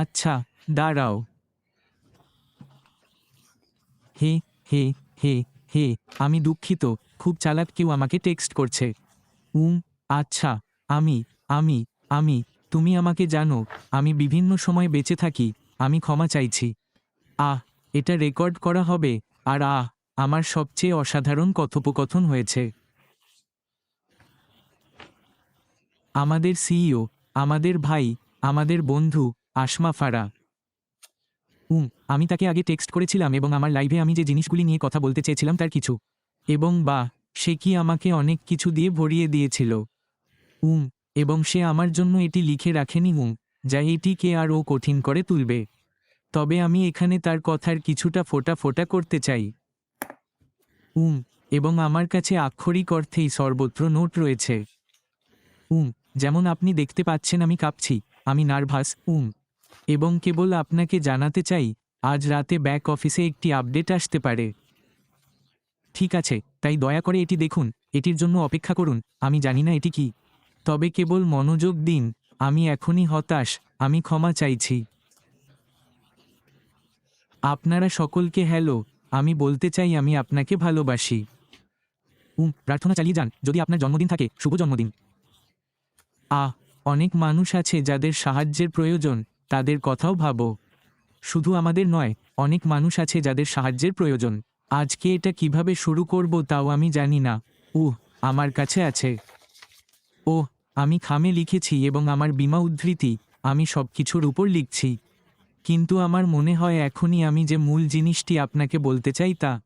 আচ্ছা দাঁড়াও। হে হে হে হে, আমি দুঃখিত। খুব চালাক কেউ আমাকে টেক্সট করছে। উম আচ্ছা আমি আমি আমি, তুমি আমাকে জানো, আমি বিভিন্ন সময় বেঁচে থাকি, আমি ক্ষমা চাইছি। আহ, এটা রেকর্ড করা হবে, আর আহ, আমার সবচেয়ে অসাধারণ কথোপকথন হয়েছে। আমাদের সিইও আমাদের ভাই, আমাদের বন্ধু আসমা ফারা। উম, আমি তাকে আগে টেক্সট করেছিলাম এবং আমার লাইভে আমি যে জিনিসগুলি নিয়ে কথা বলতে চেয়েছিলাম তার কিছু। এবং বা, সে কি আমাকে অনেক কিছু দিয়ে ভরিয়ে দিয়েছিল। উম, এবং সে আমার জন্য এটি লিখে রাখেনি। উম, যা এটিকে আরও কঠিন করে তুলবে। তবে আমি এখানে তার কথার কিছুটা ফোটা ফোটা করতে চাই। উম, এবং আমার কাছে আক্ষরিক অর্থেই সর্বত্র নোট রয়েছে। উম, যেমন আপনি দেখতে পাচ্ছেন আমি কাঁপছি। আমি নার্ভাস। উম এবং কেবল আপনাকে জানাতে চাই, আজ রাতে ব্যাক অফিসে একটি আপডেট আসতে পারে। ঠিক আছে, তাই দয়া করে এটি দেখুন, এটির জন্য অপেক্ষা করুন, আমি জানি না এটি কি। তবে কেবল মনোযোগ দিন, আমি এখনই হতাশ, আমি ক্ষমা চাইছি। আপনারা সকলকে হ্যালো আমি বলতে চাই আমি আপনাকে ভালোবাসি। উম, প্রার্থনা চালিয়ে যান, যদি আপনার জন্মদিন থাকে, শুভ জন্মদিন। আহ, অনেক মানুষ আছে যাদের সাহায্যের প্রয়োজন। তাদের কথাও ভাবো। শুধু আমাদের নয়, অনেক মানুষ আছে যাদের সাহায্যের প্রয়োজন। আজকে এটা কীভাবে শুরু করব তাও আমি জানি না। উহ, আমার কাছে আছে। ও আমি খামে লিখেছি এবং আমার বিমা উদ্ধৃতি, আমি সব কিছুর উপর লিখছি। কিন্তু আমার মনে হয় এখনই আমি যে মূল জিনিসটি আপনাকে বলতে চাই তা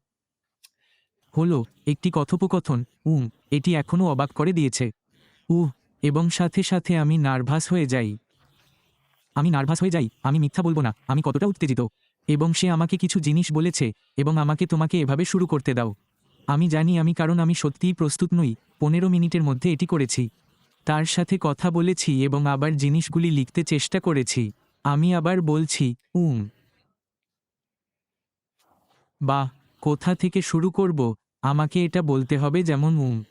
হলো, একটি কথোপকথন। উম, এটি এখনও অবাক করে দিয়েছে। উহ, এবং সাথে সাথে আমি নার্ভাস হয়ে যাই। আমি নার্ভাস হয়ে যাই, আমি মিথ্যা বলব না, আমি কতটা উত্তেজিত। এবং সে আমাকে কিছু জিনিস বলেছে, এবং আমাকে তোমাকে এভাবে শুরু করতে দাও। আমি জানি আমি, কারণ আমি সত্যিই প্রস্তুত নই, পনেরো মিনিটের মধ্যে এটি করেছি। তার সাথে কথা বলেছি এবং আবার জিনিসগুলি লিখতে চেষ্টা করেছি। আমি আবার বলছি, উম। বা কোথা থেকে শুরু করব? আমাকে এটা বলতে হবে যেমন, উম।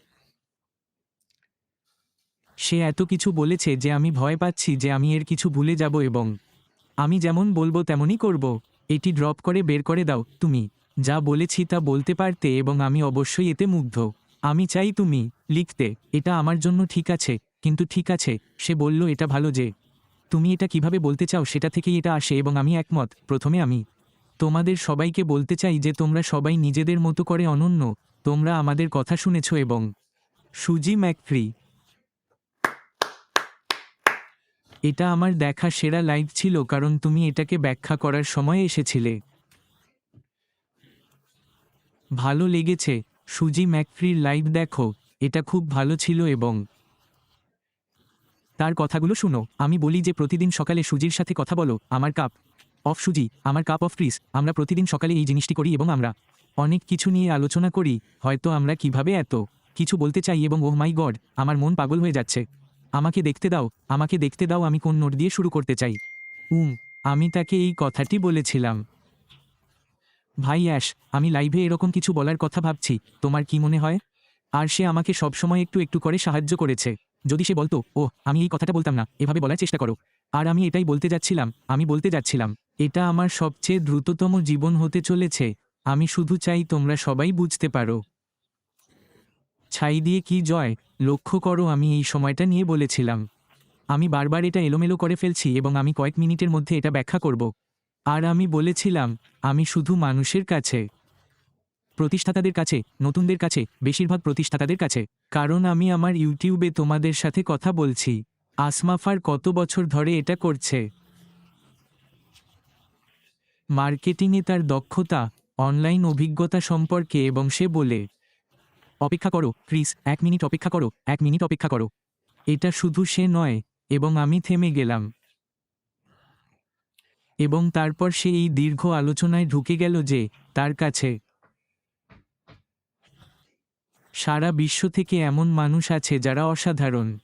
সে এত কিছু বলেছে যে আমি ভয় পাচ্ছি যে আমি এর কিছু ভুলে যাব এবং আমি যেমন বলব তেমনই করব। এটি ড্রপ করে বের করে দাও, তুমি। যা বলেছি তা বলতে পারতে এবং আমি অবশ্যই এতে মুগ্ধ। আমি চাই তুমি লিখতে, এটা আমার জন্য ঠিক আছে, কিন্তু ঠিক আছে, সে বলল, এটা ভালো যে। তুমি এটা কীভাবে বলতে চাও সেটা থেকেই এটা আসে এবং আমি একমত, প্রথমে আমি। তোমাদের সবাইকে বলতে চাই যে তোমরা সবাই নিজেদের মতো করে অনন্য, তোমরা আমাদের কথা শুনেছ এবং সুজি ম্যাকফ্রি এটা আমার দেখা সেরা লাইভ ছিল কারণ তুমি এটাকে ব্যাখ্যা করার সময় এসেছিলে। ভালো লেগেছে, সুজি ম্যাকফ্রির লাইভ দেখো, এটা খুব ভালো ছিল এবং তার কথাগুলো শুনো, আমি বলি যে প্রতিদিন সকালে সুজির সাথে কথা বলো, আমার কাপ অফ সুজি, আমার কাপ অফ ট্রিস আমরা প্রতিদিন সকালে এই জিনিসটি করি এবং আমরা অনেক কিছু নিয়ে আলোচনা করি, হয়তো আমরা কীভাবে এত কিছু বলতে চাই এবং ওহ মাই গড, আমার মন পাগল হয়ে যাচ্ছে। আমাকে দেখতে দাও, আমাকে দেখতে দাও, আমি কোন নোট দিয়ে শুরু করতে চাই। উম, আমি তাকে এই কথাটি বলেছিলাম। ভাই অ্যাশ, আমি লাইভে এরকম কিছু বলার কথা ভাবছি, তোমার কি মনে হয়? আর সে আমাকে সবসময় একটু একটু করে সাহায্য করেছে। যদি সে বলতো ও আমি এই কথাটা বলতাম না, এভাবে বলার চেষ্টা করো। আর আমি এটাই বলতে যাচ্ছিলাম, আমি বলতে যাচ্ছিলাম, এটা আমার সবচেয়ে দ্রুততম জীবন হতে চলেছে। আমি শুধু চাই তোমরা সবাই বুঝতে পারো। ছাই দিয়ে কি জয়? লক্ষ্য করো, আমি এই সময়টা নিয়ে বলেছিলাম। আমি বারবার এটা এলোমেলো করে ফেলছি এবং আমি কয়েক মিনিটের মধ্যে এটা ব্যাখ্যা করব। আর আমি বলেছিলাম, আমি শুধু মানুষের কাছে। প্রতিষ্ঠাতাদের কাছে, নতুনদের কাছে, বেশিরভাগ প্রতিষ্ঠাতাদের কাছে। কারণ আমি আমার ইউটিউবে তোমাদের সাথে কথা বলছি। আসমাফার কত বছর ধরে এটা করছে? মার্কেটিংয়ে তার দক্ষতা, অনলাইন অভিজ্ঞতা সম্পর্কে এবং সে বলে অপেক্ষা করো, ক্রিস, এক মিনিট অপেক্ষা করো, এক মিনিট অপেক্ষা করো। এটা শুধু সে নয়, এবং আমি থেমে গেলাম। এবং তারপর সে এই দীর্ঘ আলোচনায় ঢুকে গেল যে, তার কাছে সারা বিশ্ব থেকে এমন মানুষ আছে যারা অসাধারণ,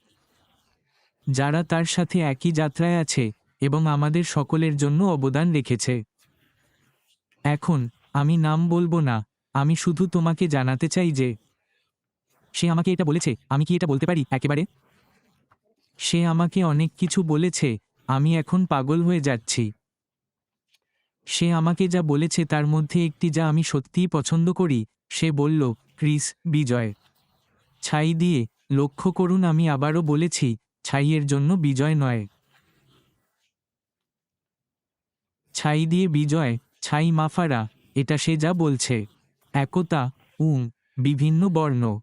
যারা তার সাথে একই যাত্রায় আছে এবং আমাদের সকলের জন্য অবদান রেখেছে। এখন, আমি নাম বলব না, আমি শুধু তোমাকে জানাতে চাই যে সে আমাকে এটা বলেছে। আমি কি এটা বলতে পারি? একেবারে। সে আমাকে অনেক কিছু বলেছে। আমি এখন পাগল হয়ে যাচ্ছি। সে আমাকে যা বলেছে তার মধ্যে একটি যা আমি সত্যিই পছন্দ করি, সে বলল, ক্রিস, বিজয়। ছাই দিয়ে লক্ষ্য করুন, আমি আবারও বলেছি, ছাইয়ের জন্য বিজয় নয়। ছাই দিয়ে বিজয়, ছাই মাফারা এটা সে যা বলছে। একতা, উম, বিভিন্ন বর্ণ।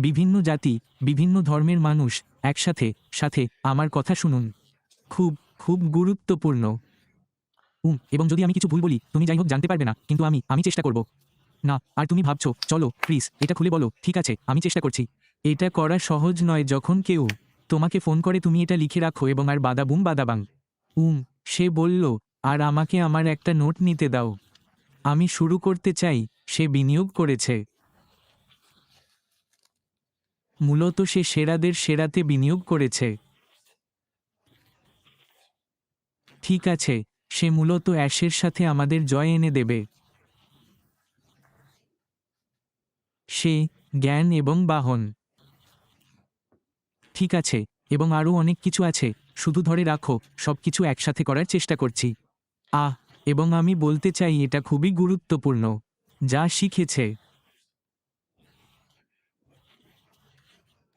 বিভিন্ন জাতি, বিভিন্ন ধর্মের মানুষ একসাথে, সাথে আমার কথা শুনুন। খুব খুব গুরুত্বপূর্ণ। উম, এবং যদি আমি কিছু ভুল বলি, তুমি যাই হোক জানতে পারবে না, কিন্তু আমি আমি চেষ্টা করব। না, আর তুমি ভাবছ, চলো, প্লিজ, এটা খুলে বলো, ঠিক আছে, আমি চেষ্টা করছি। এটা করা সহজ নয় যখন কেউ তোমাকে ফোন করে, তুমি এটা লিখে রাখো এবং আর বাদাবুম বাদাবাং উম, সে বলল, আর আমাকে আমার একটা নোট নিতে দাও। আমি শুরু করতে চাই, সে বিনিয়োগ করেছে। মূলত সে সেরাদের সেরাতে বিনিয়োগ করেছে। ঠিক আছে, সে মূলত অ্যাশের সাথে আমাদের জয় এনে দেবে। সে জ্ঞান এবং বাহন। ঠিক আছে, এবং আরও অনেক কিছু আছে, শুধু ধরে রাখো সব কিছু একসাথে করার চেষ্টা করছি। আহ, এবং আমি বলতে চাই এটা খুবই গুরুত্বপূর্ণ। যা শিখেছে।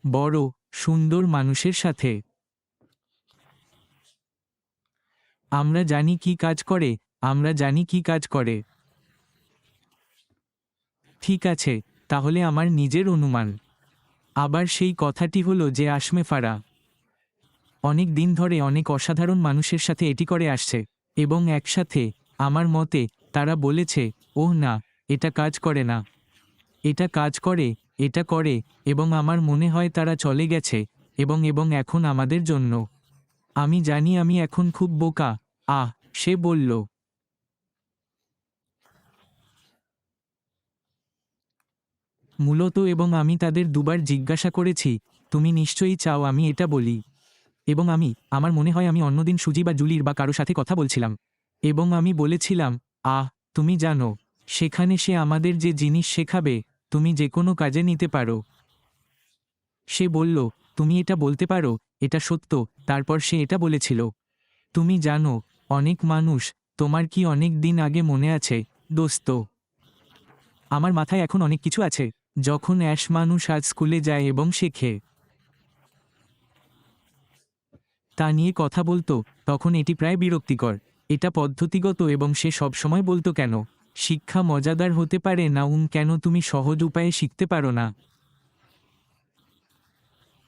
বড়, সুন্দর মানুষের সাথে। আমরা জানি কি কাজ করে, আমরা জানি কি কাজ করে। ঠিক আছে, তাহলে আমার নিজের অনুমান। আবার সেই কথাটি হলো যে আসমে ফারা। অনেক দিন ধরে অনেক অসাধারণ মানুষের সাথে এটি করে আসছে, এবং একসাথে আমার মতে তারা বলেছে, ওহ না, এটা কাজ করে না। এটা কাজ করে এটা করে, এবং আমার মনে হয় তারা চলে গেছে, এবং এবং এখন আমাদের জন্য। আমি জানি আমি এখন খুব বোকা, আহ, সে বলল। মূলত এবং আমি তাদের দুবার জিজ্ঞাসা করেছি, তুমি নিশ্চয়ই চাও আমি এটা বলি? এবং আমি, আমার মনে হয় আমি অন্যদিন সুজি বা জুলির বা কারও সাথে কথা বলছিলাম। এবং আমি বলেছিলাম, আহ, তুমি জানো, সেখানে সে আমাদের যে জিনিস শেখাবে তুমি যে কোনো কাজে নিতে পারো। সে বলল, তুমি এটা বলতে পারো, এটা সত্য। তারপর সে এটা বলেছিল, তুমি জানো, অনেক মানুষ, তোমার কি অনেক দিন আগে মনে আছে, দোস্ত? আমার মাথায় এখন অনেক কিছু আছে। যখন অ্যাশ মানুষ আজ স্কুলে যায় এবং শেখে। তা নিয়ে কথা বলতো, তখন এটি প্রায় বিরক্তিকর। এটা পদ্ধতিগত এবং সে সবসময় বলতো কেন? শিক্ষা মজাদার হতে পারে না, উম, কেন তুমি সহজ উপায়ে শিখতে পারো না?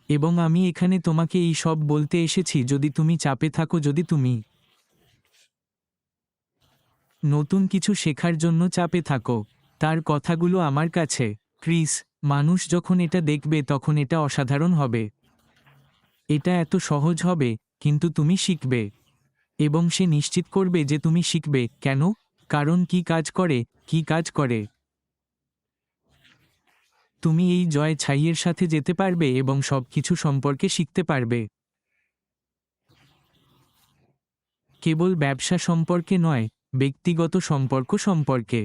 এবং আমি এখানে তোমাকে এই সব বলতে এসেছি, যদি তুমি চাপে থাকো, যদি তুমি নতুন কিছু শেখার জন্য চাপে থাকো, তার কথাগুলো আমার কাছে। ক্রিস, মানুষ যখন এটা দেখবে, তখন এটা অসাধারণ হবে। এটা এত সহজ হবে, কিন্তু তুমি শিখবে। এবং সে নিশ্চিত করবে যে তুমি শিখবে। কেন? কারণ কি কাজ করে, কি কাজ করে? তুমি এই জয় ছাইয়ের সাথে যেতে পারবে এবং সব কিছু সম্পর্কে শিখতে পারবে। কেবল ব্যবসা সম্পর্কে নয়, ব্যক্তিগত সম্পর্ক সম্পর্কে।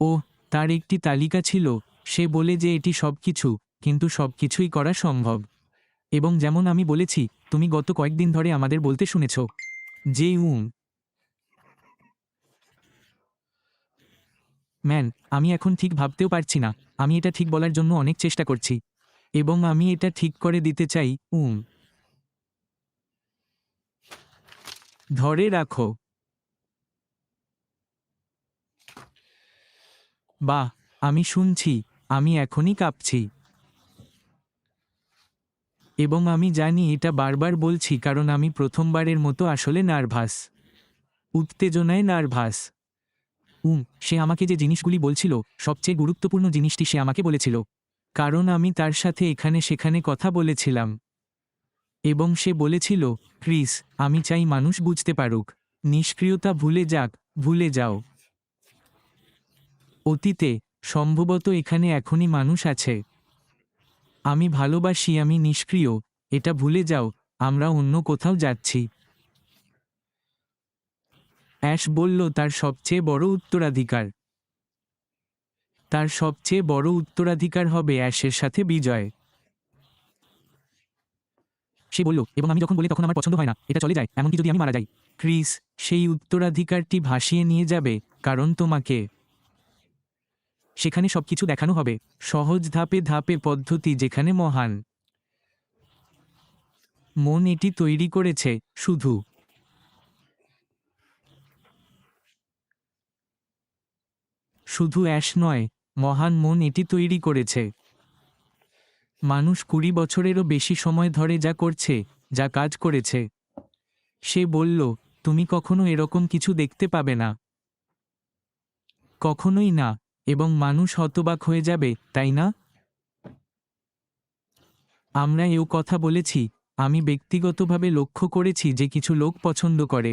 ও তার একটি তালিকা ছিল, সে বলে যে এটি সব কিছু কিন্তু সব কিছুই করা সম্ভব। এবং যেমন আমি বলেছি, তুমি গত কয়েকদিন ধরে আমাদের বলতে শুনেছ, যে উম ম্যান, আমি এখন ঠিক ভাবতেও পারছি না। আমি এটা ঠিক বলার জন্য অনেক চেষ্টা করছি। এবং আমি এটা ঠিক করে দিতে চাই, উম। ধরে রাখো। বাহ, আমি শুনছি, আমি এখনই কাঁপছি। এবং আমি জানি এটা বারবার বলছি, কারণ আমি প্রথমবারের মতো আসলে নার্ভাস। উত্তেজনায় নার্ভাস। উম, সে আমাকে যে জিনিসগুলি বলছিল, সবচেয়ে গুরুত্বপূর্ণ জিনিসটি সে আমাকে বলেছিল। কারণ আমি তার সাথে এখানে সেখানে কথা বলেছিলাম। এবং সে বলেছিল, ক্রিস, আমি চাই মানুষ বুঝতে পারুক। নিষ্ক্রিয়তা ভুলে যাক, ভুলে যাও। অতীতে, সম্ভবত এখানে এখনই মানুষ আছে। আমি ভালোবাসি, আমি নিষ্ক্রিয়। এটা ভুলে যাও, আমরা অন্য কোথাও যাচ্ছি। অ্যাশ বলল, তার সবচেয়ে বড় উত্তরাধিকার। তার সবচেয়ে বড় উত্তরাধিকার হবে অ্যাশের সাথে বিজয়। সে বলল, এবং আমি যখন বলি তখন আমার পছন্দ হয় না। এটা চলে যায়, এমনকি যদি আমি মারা যাই। ক্রিস, সেই উত্তরাধিকারটি ভাসিয়ে নিয়ে যাবে, কারণ তোমাকে। সেখানে সবকিছু দেখানো হবে, সহজ ধাপে ধাপে পদ্ধতি যেখানে মহান। মন এটি তৈরি করেছে, শুধু শুধু অ্যাশ নয়, মহান মন এটি তৈরি করেছে। মানুষ কুড়ি বছরেরও বেশি সময় ধরে যা করছে, যা কাজ করেছে। সে বলল, তুমি কখনো এরকম কিছু দেখতে পাবে না। কখনোই না, এবং মানুষ হতবাক হয়ে যাবে, তাই না? আমরা এও কথা বলেছি, আমি ব্যক্তিগতভাবে লক্ষ্য করেছি যে কিছু লোক পছন্দ করে।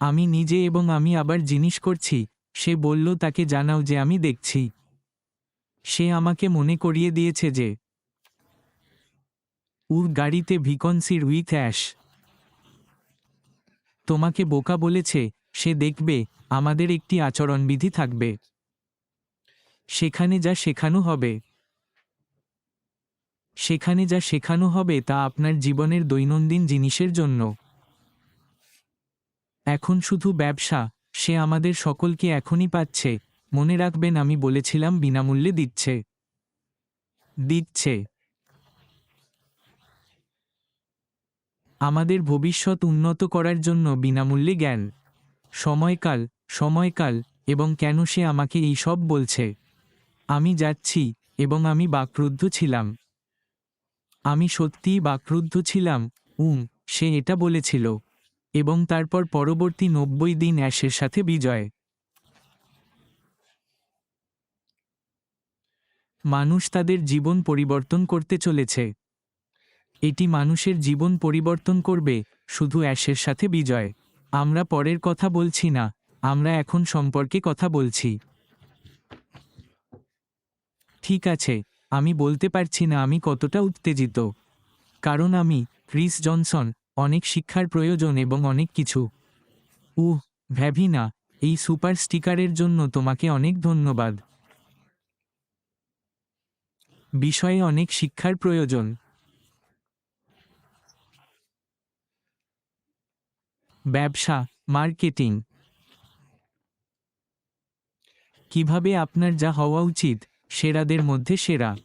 আমি নিজে এবং আমি আবার জিনিস করছি। সে বলল, তাকে জানাও যে আমি দেখছি। সে আমাকে মনে করিয়ে দিয়েছে যে উর গাড়িতে ভিকন্সির উইথ অ্যাশ। তোমাকে বোকা বলেছে, সে দেখবে, আমাদের একটি আচরণবিধি থাকবে। সেখানে যা শেখানো হবে। সেখানে যা শেখানো হবে তা আপনার জীবনের দৈনন্দিন জিনিসের জন্য। এখন শুধু ব্যবসা, সে আমাদের সকলকে এখনই পাচ্ছে, মনে রাখবেন আমি বলেছিলাম বিনামূল্যে দিচ্ছে। দিচ্ছে। আমাদের ভবিষ্যৎ উন্নত করার জন্য বিনামূল্যে জ্ঞান। সময়কাল সময়কাল, এবং কেন সে আমাকে এই সব বলছে? আমি যাচ্ছি, এবং আমি বাকরুদ্ধ ছিলাম। আমি সত্যিই বাকরুদ্ধ ছিলাম, উম, সে এটা বলেছিল। এবং তারপর পরবর্তী নব্বই দিন অ্যাশের সাথে বিজয়। মানুষ তাদের জীবন পরিবর্তন করতে চলেছে। এটি মানুষের জীবন পরিবর্তন করবে, শুধু অ্যাশের সাথে বিজয়। আমরা পরের কথা বলছি না, আমরা এখন সম্পর্কে কথা বলছি। ঠিক আছে, আমি বলতে পারছি না আমি কতটা উত্তেজিত। কারণ আমি, ক্রিস জনসন অনেক শিক্ষার প্রয়োজন এবং অনেক কিছু। উহ, ভ্যাভিনা, এই সুপার স্টিকারের জন্য তোমাকে অনেক ধন্যবাদ। বিষয়ে অনেক শিক্ষার প্রয়োজন। ব্যবসা, মার্কেটিং। কীভাবে আপনার যা হওয়া উচিত, সেরাদের মধ্যে সেরা।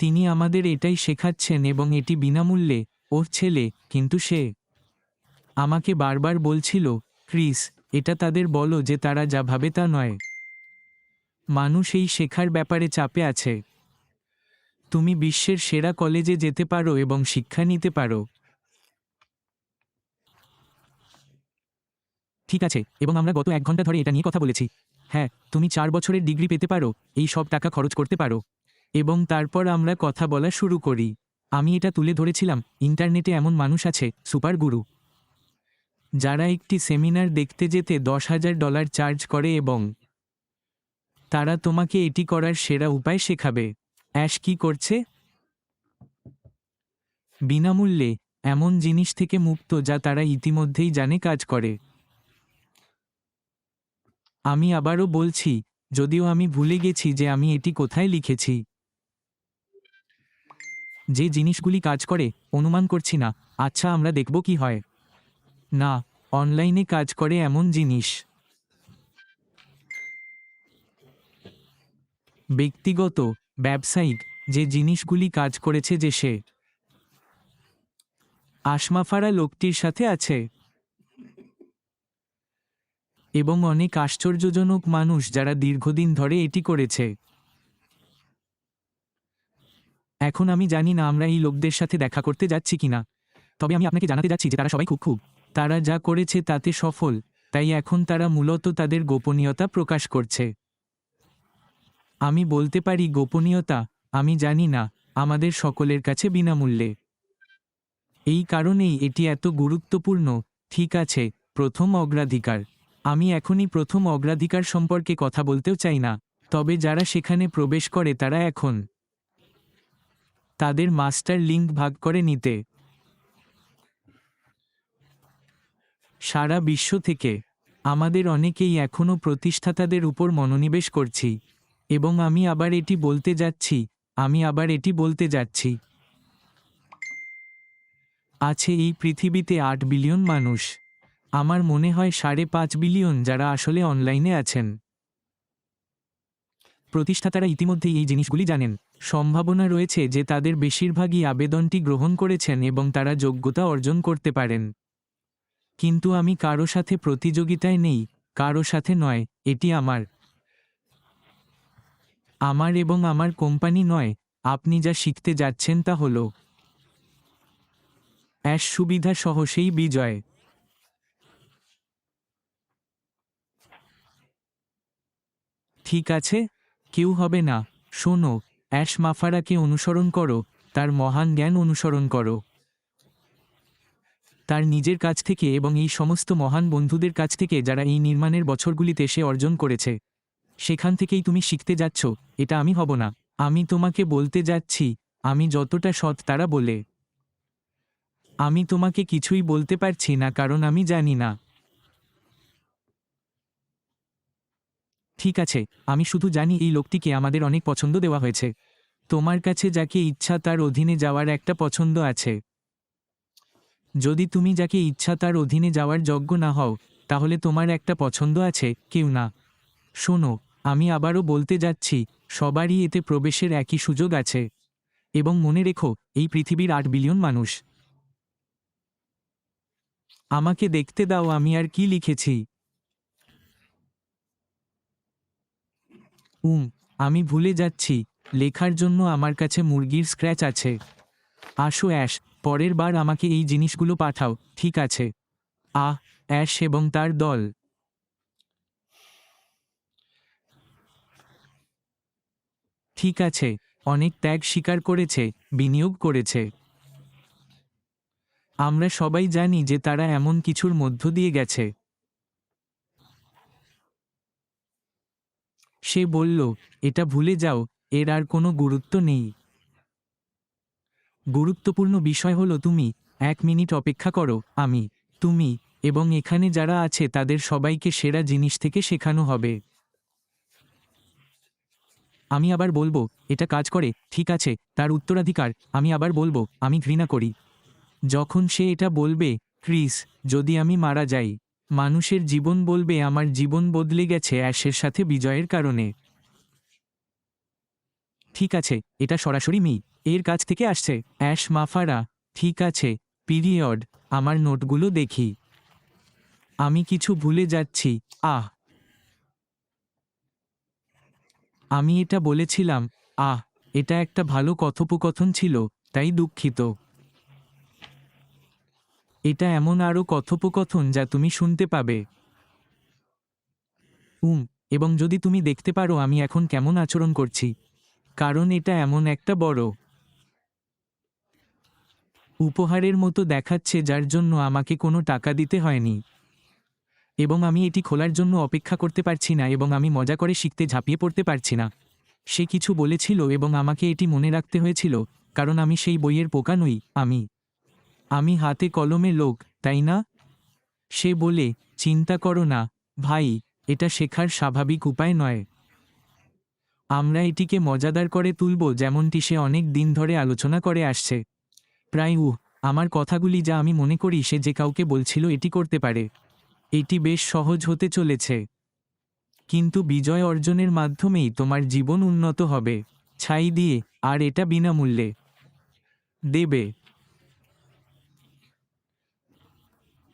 তিনি আমাদের এটাই শেখাচ্ছেন এবং এটি বিনামূল্যে ওর ছেলে, কিন্তু সে আমাকে বারবার বলছিল, ক্রিস, এটা তাদের বলো যে তারা যা ভাবে তা নয়। মানুষ এই শেখার ব্যাপারে চাপে আছে। তুমি বিশ্বের সেরা কলেজে যেতে পারো এবং শিক্ষা নিতে পারো। ঠিক আছে, এবং আমরা গত এক ঘণ্টা ধরে এটা নিয়ে কথা বলেছি। হ্যাঁ তুমি চার বছরের ডিগ্রি পেতে পারো, এই সব টাকা খরচ করতে পারো। এবং তারপর আমরা কথা বলা শুরু করি। আমি এটা তুলে ধরেছিলাম, ইন্টারনেটে এমন মানুষ আছে সুপার গুরু যারা একটি সেমিনার দেখতে যেতে দশ হাজার ডলার চার্জ করে এবং তারা তোমাকে এটি করার সেরা উপায় শেখাবে। অ্যাশ কি করছে? বিনামূল্যে, এমন জিনিস থেকে মুক্ত যা তারা ইতিমধ্যেই জানে কাজ করে। আমি আবারও বলছি, যদিও আমি ভুলে গেছি যে আমি এটি কোথায় লিখেছি। যে জিনিসগুলি কাজ করে, অনুমান করছি না। আচ্ছা আমরা দেখব কি হয়। না, অনলাইনে কাজ করে এমন জিনিস। ব্যক্তিগত, ব্যবসায়িক, যে জিনিসগুলি কাজ করেছে যে সে। আশমাফারা লোকটির সাথে আছে। এবং অনেক আশ্চর্যজনক মানুষ যারা দীর্ঘদিন ধরে এটি করেছে। এখন আমি জানি না আমরা এই লোকদের সাথে দেখা করতে যাচ্ছি কিনা। তবে আমি আপনাকে জানাতে যাচ্ছি যে তারা সবাই খুব খুব। তারা যা করেছে তাতে সফল। তাই এখন তারা মূলত তাদের গোপনীয়তা প্রকাশ করছে। আমি বলতে পারি গোপনীয়তা, আমি জানি না, আমাদের সকলের কাছে বিনামূল্যে। এই কারণেই এটি এত গুরুত্বপূর্ণ। ঠিক আছে, প্রথম অগ্রাধিকার। আমি এখনই প্রথম অগ্রাধিকার সম্পর্কে কথা বলতেও চাই না। তবে যারা সেখানে প্রবেশ করে তারা এখন তাদের মাস্টার লিঙ্ক ভাগ করে নিতে। সারা বিশ্ব থেকে আমাদের অনেকেই এখনও প্রতিষ্ঠাতাদের উপর মনোনিবেশ করছি এবং আমি আবার এটি বলতে যাচ্ছি, আমি আবার এটি বলতে যাচ্ছি। আছে এই পৃথিবীতে আট বিলিয়ন মানুষ। আমার মনে হয় সাড়ে পাঁচ বিলিয়ন যারা আসলে অনলাইনে আছেন। প্রতিষ্ঠাতারা ইতিমধ্যেই এই জিনিসগুলি জানেন। সম্ভাবনা রয়েছে যে তাদের বেশিরভাগই আবেদনটি গ্রহণ করেছেন এবং তারা যোগ্যতা অর্জন করতে পারেন। কিন্তু আমি কারও সাথে প্রতিযোগিতায় নেই, কারও সাথে নয়, এটি আমার। আমার এবং আমার কোম্পানি নয়, আপনি যা শিখতে যাচ্ছেন তা হল। অ্যাশ সুবিধা সহ সেই বিজয়। ঠিক আছে, কেউ হবে না, শোনো অ্যাশ মাফারাকে অনুসরণ করো, তার মহান জ্ঞান অনুসরণ করো। তার নিজের কাছ থেকে এবং এই সমস্ত মহান বন্ধুদের কাছ থেকে যারা এই নির্মাণের বছরগুলিতে সে অর্জন করেছে, সেখান থেকেই তুমি শিখতে যাচ্ছ, এটা আমি হব না। আমি তোমাকে বলতে যাচ্ছি, আমি যতটা সৎ তারা বলে। আমি তোমাকে কিছুই বলতে পারছি না, কারণ আমি জানি না। ঠিক আছে, আমি শুধু জানি এই লোকটিকে আমাদের অনেক পছন্দ দেওয়া হয়েছে। তোমার কাছে যাকে ইচ্ছা তার অধীনে যাওয়ার একটা পছন্দ আছে। যদি তুমি যাকে ইচ্ছা তার অধীনে যাওয়ার যোগ্য না হও, তাহলে তোমার একটা পছন্দ আছে, কেউ না। শোনো, আমি আবারও বলতে যাচ্ছি, সবারই এতে প্রবেশের একই সুযোগ আছে। এবং মনে রেখো, এই পৃথিবীর আট বিলিয়ন মানুষ। আমাকে দেখতে দাও আমি আর কি লিখেছি। উম, আমি ভুলে যাচ্ছি, লেখার জন্য আমার কাছে মুরগির স্ক্র্যাচ আছে। আসো অ্যাশ, পরের বার আমাকে এই জিনিসগুলো পাঠাও, ঠিক আছে। আহ অ্যাশ এবং তার দল। ঠিক আছে, অনেক ত্যাগ স্বীকার করেছে, বিনিয়োগ করেছে। আমরা সবাই জানি যে তারা এমন কিছুর মধ্য দিয়ে গেছে। সে বলল, এটা ভুলে যাও, এর আর কোনো গুরুত্ব নেই। গুরুত্বপূর্ণ বিষয় হলো তুমি, এক মিনিট অপেক্ষা করো, আমি, তুমি, এবং এখানে যারা আছে তাদের সবাইকে সেরা জিনিস থেকে শেখানো হবে। আমি আবার বলব, এটা কাজ করে, ঠিক আছে, তার উত্তরাধিকার, আমি আবার বলব, আমি ঘৃণা করি। যখন সে এটা বলবে, ক্রিস, যদি আমি মারা যাই। মানুষের জীবন বলবে, আমার জীবন বদলে গেছে অ্যাশের সাথে বিজয়ের কারণে। ঠিক আছে, এটা সরাসরি মি, এর কাছ থেকে আসছে। অ্যাশ মাফারা, ঠিক আছে, পিরিয়ড, আমার নোটগুলো দেখি। আমি কিছু ভুলে যাচ্ছি, আহ। আমি এটা বলেছিলাম, আহ, এটা একটা ভালো কথোপকথন ছিল, তাই দুঃখিত। এটা এমন আরও কথোপকথন যা তুমি শুনতে পাবে। উম, এবং যদি তুমি দেখতে পারো আমি এখন কেমন আচরণ করছি। কারণ এটা এমন একটা বড় উপহারের মতো দেখাচ্ছে যার জন্য আমাকে কোনো টাকা দিতে হয়নি। এবং আমি এটি খোলার জন্য অপেক্ষা করতে পারছি না এবং আমি মজা করে শিখতে ঝাঁপিয়ে পড়তে পারছি না। সে কিছু বলেছিল এবং আমাকে এটি মনে রাখতে হয়েছিল, কারণ আমি সেই বইয়ের পোকা নই, আমি। আমি হাতে কলমে লোক, তাই না? সে বলে, চিন্তা করো না, ভাই, এটা শেখার স্বাভাবিক উপায় নয়। আমরা এটিকে মজাদার করে তুলব যেমনটি সে অনেক দিন ধরে আলোচনা করে আসছে। প্রায় উহ, আমার কথাগুলি যা আমি মনে করি সে যে কাউকে বলছিল এটি করতে পারে। এটি বেশ সহজ হতে চলেছে। কিন্তু বিজয় অর্জনের মাধ্যমেই তোমার জীবন উন্নত হবে। ছাই দিয়ে, আর এটা বিনামূল্যে। দেবে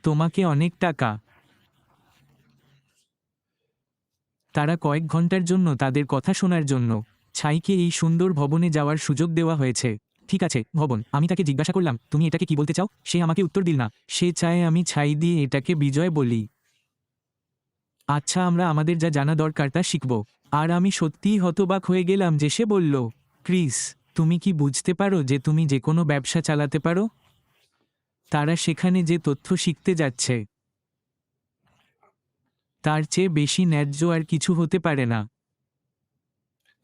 তোমাকে অনেক টাকা। তারা কয়েক ঘণ্টার জন্য তাদের কথা শোনার জন্য ছাইকে এই সুন্দর ভবনে যাওয়ার সুযোগ দেওয়া হয়েছে। ঠিক আছে, ভবন, আমি তাকে জিজ্ঞাসা করলাম, তুমি এটাকে কি বলতে চাও? সে আমাকে উত্তর দিল, না, সে চায় আমি ছাই দিয়ে এটাকে বিজয় বলি। আচ্ছা আমরা আমাদের যা জানা দরকার তা শিখব। আর আমি সত্যিই হতবাক হয়ে গেলাম যে সে বলল, ক্রিস, তুমি কি বুঝতে পারো যে তুমি যে কোনো ব্যবসা চালাতে পারো? তারা সেখানে যে তথ্য শিখতে যাচ্ছে। তার চেয়ে বেশি ন্যায্য আর কিছু হতে পারে না।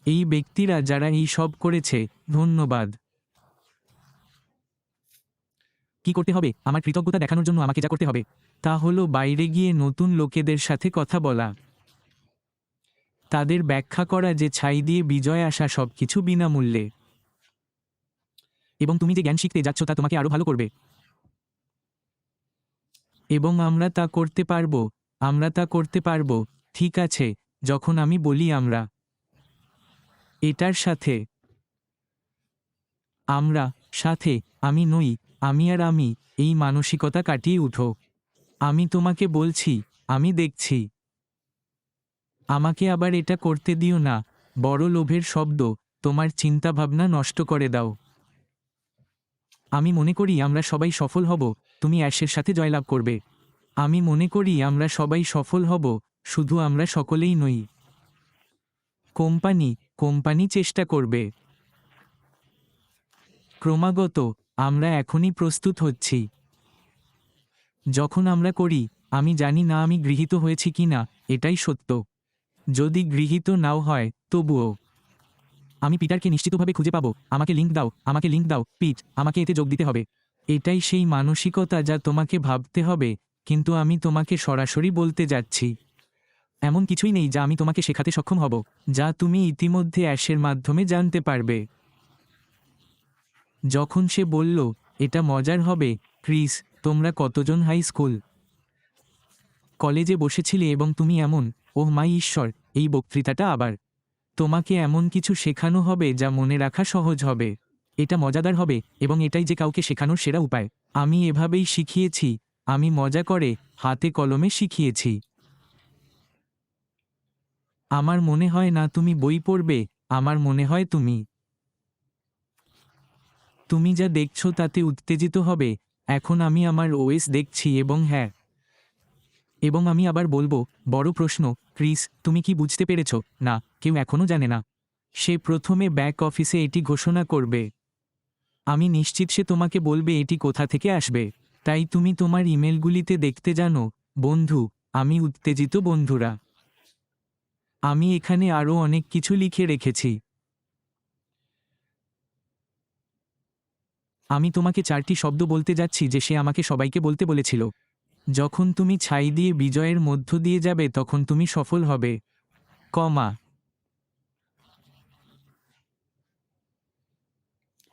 এই ব্যক্তিরা যারা এই সব করেছে, ধন্যবাদ। কি করতে হবে? আমার কৃতজ্ঞতা দেখানোর জন্য আমাকে যা করতে হবে। তা হলো বাইরে গিয়ে নতুন লোকেদের সাথে কথা বলা। তাদের ব্যাখ্যা করা যে ছাই দিয়ে বিজয় আসা সব কিছু বিনামূল্যে। এবং তুমি যে জ্ঞান শিখতে যাচ্ছ তা তোমাকে আরও ভালো করবে। এবং আমরা তা করতে পারব, আমরা তা করতে পারব, ঠিক আছে, যখন আমি বলি আমরা। এটার সাথে আমরা, সাথে, আমি নই, আমি আর আমি, এই মানসিকতা কাটিয়ে উঠো। আমি তোমাকে বলছি, আমি দেখছি। আমাকে আবার এটা করতে দিও না, বড় লোভের শব্দ, তোমার চিন্তাভাবনা নষ্ট করে দাও। আমি মনে করি আমরা সবাই সফল হব তুমি অ্যাশের সাথে জয়লাভ করবে। আমি মনে করি আমরা সবাই সফল হব, শুধু আমরা সকলেই নই। কোম্পানি কোম্পানি চেষ্টা করবে। ক্রমাগত আমরা এখনই প্রস্তুত হচ্ছি। যখন আমরা করি, আমি জানি না আমি গৃহীত হয়েছি কি না এটাই সত্য। যদি গৃহীত নাও হয়, তবুও আমি পিটারকে নিশ্চিতভাবে খুঁজে পাবো। আমাকে লিঙ্ক দাও, আমাকে লিঙ্ক দাও, পিট, আমাকে এতে যোগ দিতে হবে। এটাই সেই মানসিকতা যা তোমাকে ভাবতে হবে, কিন্তু আমি তোমাকে সরাসরি বলতে যাচ্ছি। এমন কিছুই নেই যা আমি তোমাকে শেখাতে সক্ষম হব, যা তুমি ইতিমধ্যে অ্যাশের মাধ্যমে জানতে পারবে। যখন সে বলল, এটা মজার হবে, ক্রিস, তোমরা কতজন হাই স্কুল? কলেজে বসেছিলে এবং তুমি এমন, ওহ মাই ঈশ্বর, এই বক্তৃতাটা আবার। তোমাকে এমন কিছু শেখানো হবে যা মনে রাখা সহজ হবে। এটা মজাদার হবে এবং এটাই যে কাউকে শেখানোর সেরা উপায়। আমি এভাবেই শিখিয়েছি, আমি মজা করে হাতে কলমে শিখিয়েছি। আমার মনে হয় না তুমি বই পড়বে, আমার মনে হয় তুমি। তুমি যা দেখছ তাতে উত্তেজিত হবে, এখন আমি আমার ওএস দেখছি এবং হ্যাঁ। এবং আমি আবার বলব, বড় প্রশ্ন, ক্রিস, তুমি কি বুঝতে পেরেছ? না, কেউ এখনও জানে না। সে প্রথমে ব্যাক অফিসে এটি ঘোষণা করবে। আমি নিশ্চিত সে তোমাকে বলবে এটি কোথা থেকে আসবে। তাই তুমি তোমার ইমেলগুলিতে দেখতে জানো, বন্ধু, আমি উত্তেজিত বন্ধুরা। আমি এখানে আরও অনেক কিছু লিখে রেখেছি। আমি তোমাকে চারটি শব্দ বলতে যাচ্ছি যে সে আমাকে সবাইকে বলতে বলেছিল। যখন তুমি ছাই দিয়ে বিজয়ের মধ্য দিয়ে যাবে তখন তুমি সফল হবে। কমা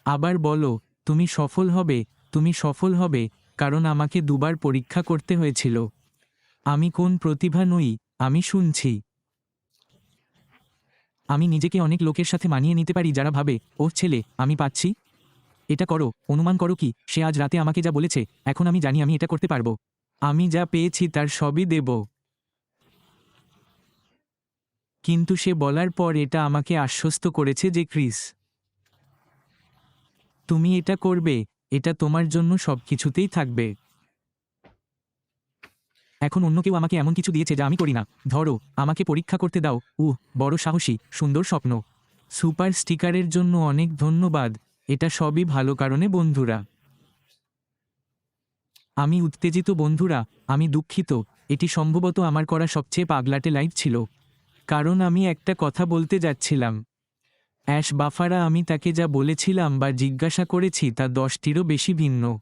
আবার বলো, তুমি সফল হবে, তুমি সফল হবে, কারণ আমাকে দুবার পরীক্ষা করতে হয়েছিল। আমি কোন প্রতিভা নই, আমি শুনছি। আমি নিজেকে অনেক লোকের সাথে মানিয়ে নিতে পারি যারা ভাবে ও ছেলে, আমি পাচ্ছি। এটা করো, অনুমান করো কি, সে আজ রাতে আমাকে যা বলেছে, এখন আমি জানি আমি এটা করতে পারব। আমি যা পেয়েছি তার সবই দেব। কিন্তু সে বলার পর এটা আমাকে আশ্বস্ত করেছে যে ক্রিস তুমি এটা করবে, এটা তোমার জন্য সব কিছুতেই থাকবে। এখন অন্য কেউ আমাকে এমন কিছু দিয়েছে যা আমি করি না। ধরো, আমাকে পরীক্ষা করতে দাও। উহ, বড় সাহসী, সুন্দর স্বপ্ন। সুপার স্টিকারের জন্য অনেক ধন্যবাদ। এটা সবই ভালো কারণে বন্ধুরা। আমি উত্তেজিত বন্ধুরা, আমি দুঃখিত। এটি সম্ভবত আমার করা সবচেয়ে পাগলাটে লাইভ ছিল। কারণ আমি একটা কথা বলতে যাচ্ছিলাম। অ্যাশ বাফারা, আমি তাকে যা বলেছিলাম বা জিজ্ঞাসা করেছি তা দশটিরও বেশি ভিন্ন।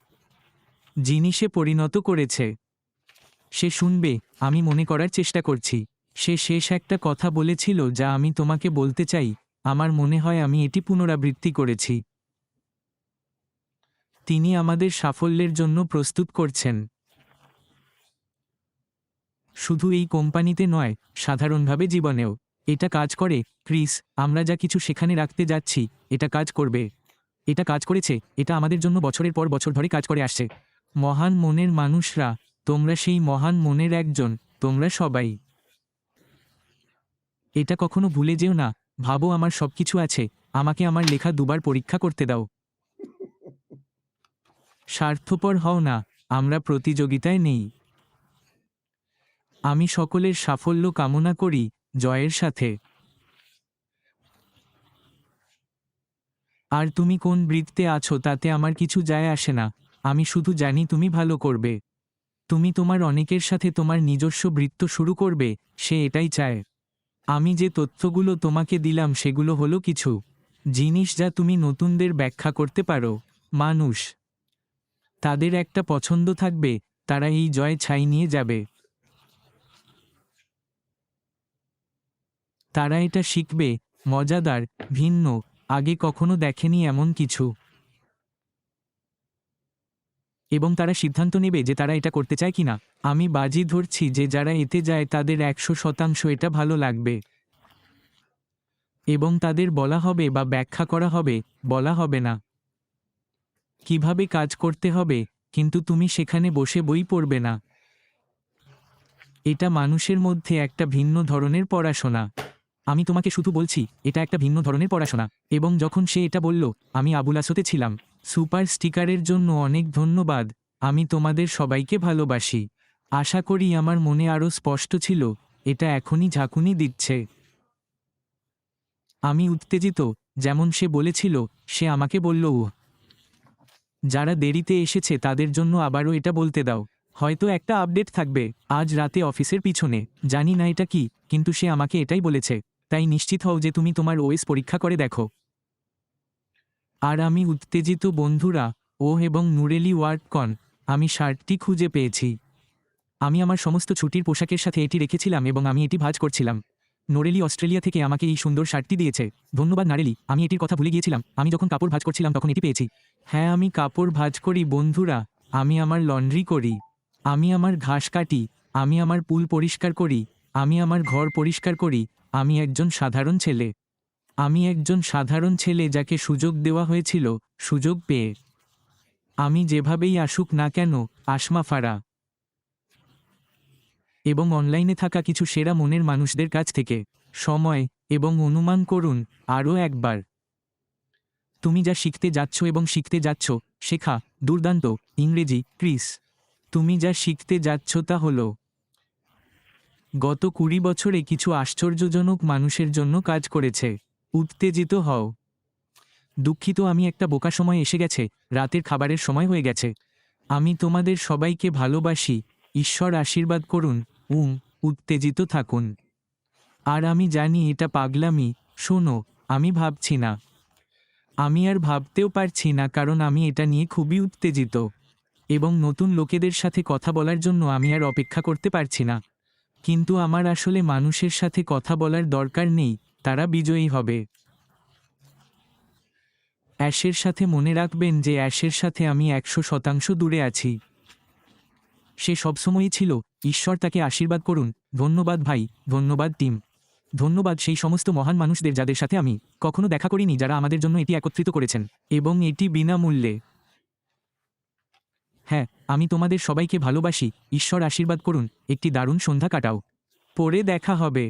জিনিসে পরিণত করেছে। সে শুনবে, আমি মনে করার চেষ্টা করছি। সে শেষ একটা কথা বলেছিল যা আমি তোমাকে বলতে চাই। আমার মনে হয় আমি এটি পুনরাবৃত্তি করেছি। তিনি আমাদের সাফল্যের জন্য প্রস্তুত করছেন। শুধু এই কোম্পানিতে নয়, সাধারণভাবে জীবনেও। এটা কাজ করে, ক্রিস, আমরা যা কিছু সেখানে রাখতে যাচ্ছি, এটা কাজ করবে। এটা কাজ করেছে, এটা আমাদের জন্য বছরের পর বছর ধরে কাজ করে আসছে। মহান মনের মানুষরা, তোমরা সেই মহান মনের একজন, তোমরা সবাই। এটা কখনো ভুলে যেও না, ভাবো আমার সব কিছু আছে, আমাকে আমার লেখা দুবার পরীক্ষা করতে দাও। স্বার্থপর হও না, আমরা প্রতিযোগিতায় নেই। আমি সকলের সাফল্য কামনা করি জয়ের সাথে। আর তুমি কোন বৃত্তে আছো তাতে আমার কিছু যায় আসে না। আমি শুধু জানি তুমি ভালো করবে। তুমি তোমার অনেকের সাথে তোমার নিজস্ব বৃত্ত শুরু করবে, সে এটাই চায়। আমি যে তথ্যগুলো তোমাকে দিলাম সেগুলো হলো কিছু। জিনিস যা তুমি নতুনদের ব্যাখ্যা করতে পারো। মানুষ। তাদের একটা পছন্দ থাকবে, তারা এই জয় ছাই নিয়ে যাবে। তারা এটা শিখবে, মজাদার, ভিন্ন, আগে কখনো দেখেনি এমন কিছু। এবং তারা সিদ্ধান্ত নেবে যে তারা এটা করতে চায় কিনা। আমি বাজি ধরছি যে যারা এতে যায় তাদের একশো শতাংশ এটা ভালো লাগবে। এবং তাদের বলা হবে বা ব্যাখ্যা করা হবে, বলা হবে না। কীভাবে কাজ করতে হবে, কিন্তু তুমি সেখানে বসে বই পড়বে না। এটা মানুষের মধ্যে একটা ভিন্ন ধরনের পড়াশোনা। আমি তোমাকে শুধু বলছি এটা একটা ভিন্ন ধরনের পড়াশোনা। এবং যখন সে এটা বলল আমি আবুল আসতে ছিলাম। সুপার স্টিকারের জন্য অনেক ধন্যবাদ। আমি তোমাদের সবাইকে ভালোবাসি। আশা করি আমার মনে আরও স্পষ্ট ছিল এটা এখনই ঝাঁকুনি দিচ্ছে। আমি উত্তেজিত যেমন সে বলেছিল সে আমাকে বলল "উহ, যারা দেরিতে এসেছে তাদের জন্য আবারও এটা বলতে দাও। হয়তো একটা আপডেট থাকবে আজ রাতে অফিসের পিছনে। জানি না এটা কি কিন্তু সে আমাকে এটাই বলেছে। তাই নিশ্চিত হও যে তুমি তোমার ওএস পরীক্ষা করে দেখো। আর আমি উত্তেজিত বন্ধুরা, ও এবং নুরেলি ওয়ার্ককন আমি শার্টটি খুঁজে পেয়েছি। আমি আমার সমস্ত ছুটির পোশাকের সাথে এটি রেখেছিলাম এবং আমি এটি ভাজ করছিলাম। নোরেলি অস্ট্রেলিয়া থেকে আমাকে এই সুন্দর শার্টটি দিয়েছে। ধন্যবাদ নারেলি, আমি এটির কথা ভুলে গিয়েছিলাম। আমি যখন কাপড় ভাজ করছিলাম তখন এটি পেয়েছি। হ্যাঁ আমি কাপড় ভাঁজ করি, বন্ধুরা, আমি আমার লন্ড্রি করি, আমি আমার ঘাস কাটি, আমি আমার পুল পরিষ্কার করি, আমি আমার ঘর পরিষ্কার করি আমি একজন সাধারণ ছেলে। আমি একজন সাধারণ ছেলে যাকে সুযোগ দেওয়া হয়েছিল, সুযোগ পেয়ে। আমি যেভাবেই আসুক না কেন, আসমা ফারা। এবং অনলাইনে থাকা কিছু সেরা মনের মানুষদের কাছ থেকে। সময় এবং অনুমান করুন, আরও একবার। তুমি যা শিখতে যাচ্ছ এবং শিখতে যাচ্ছ, শেখা, দুর্দান্ত, ইংরেজি, ক্রিস। তুমি যা শিখতে যাচ্ছ তা হল গত কুড়ি বছরে কিছু আশ্চর্যজনক মানুষের জন্য কাজ করেছে। উত্তেজিত হও। দুঃখিত, আমি একটা বোকা সময় এসে গেছে। রাতের খাবারের সময় হয়ে গেছে। আমি তোমাদের সবাইকে ভালোবাসি। ঈশ্বর আশীর্বাদ করুন। উম, উত্তেজিত থাকুন। আর আমি জানি এটা পাগলামি। শোনো, আমি ভাবছি না। আমি আর ভাবতেও পারছি না, কারণ আমি এটা নিয়ে খুবই উত্তেজিত। এবং নতুন লোকেদের সাথে কথা বলার জন্য আমি আর অপেক্ষা করতে পারছি না। কিন্তু আমার আসলে মানুষের সাথে কথা বলার দরকার নেই, তারা বিজয়ী হবে। অ্যাশের সাথে মনে রাখবেন যে অ্যাশের সাথে আমি একশো শতাংশ দূরে আছি। সে সবসময়ই ছিল, ঈশ্বর তাকে আশীর্বাদ করুন। ধন্যবাদ ভাই, ধন্যবাদ টিম। ধন্যবাদ সেই সমস্ত মহান মানুষদের যাদের সাথে আমি কখনো দেখা করিনি, যারা আমাদের জন্য এটি একত্রিত করেছেন। এবং এটি বিনামূল্যে। হ্যাঁ আমি তোমাদের সবাইকে ভালোবাসি ঈশ্বর আশীর্বাদ করুন একটি দারুণ সন্ধ্যা কাটাও। পরে দেখা হবে।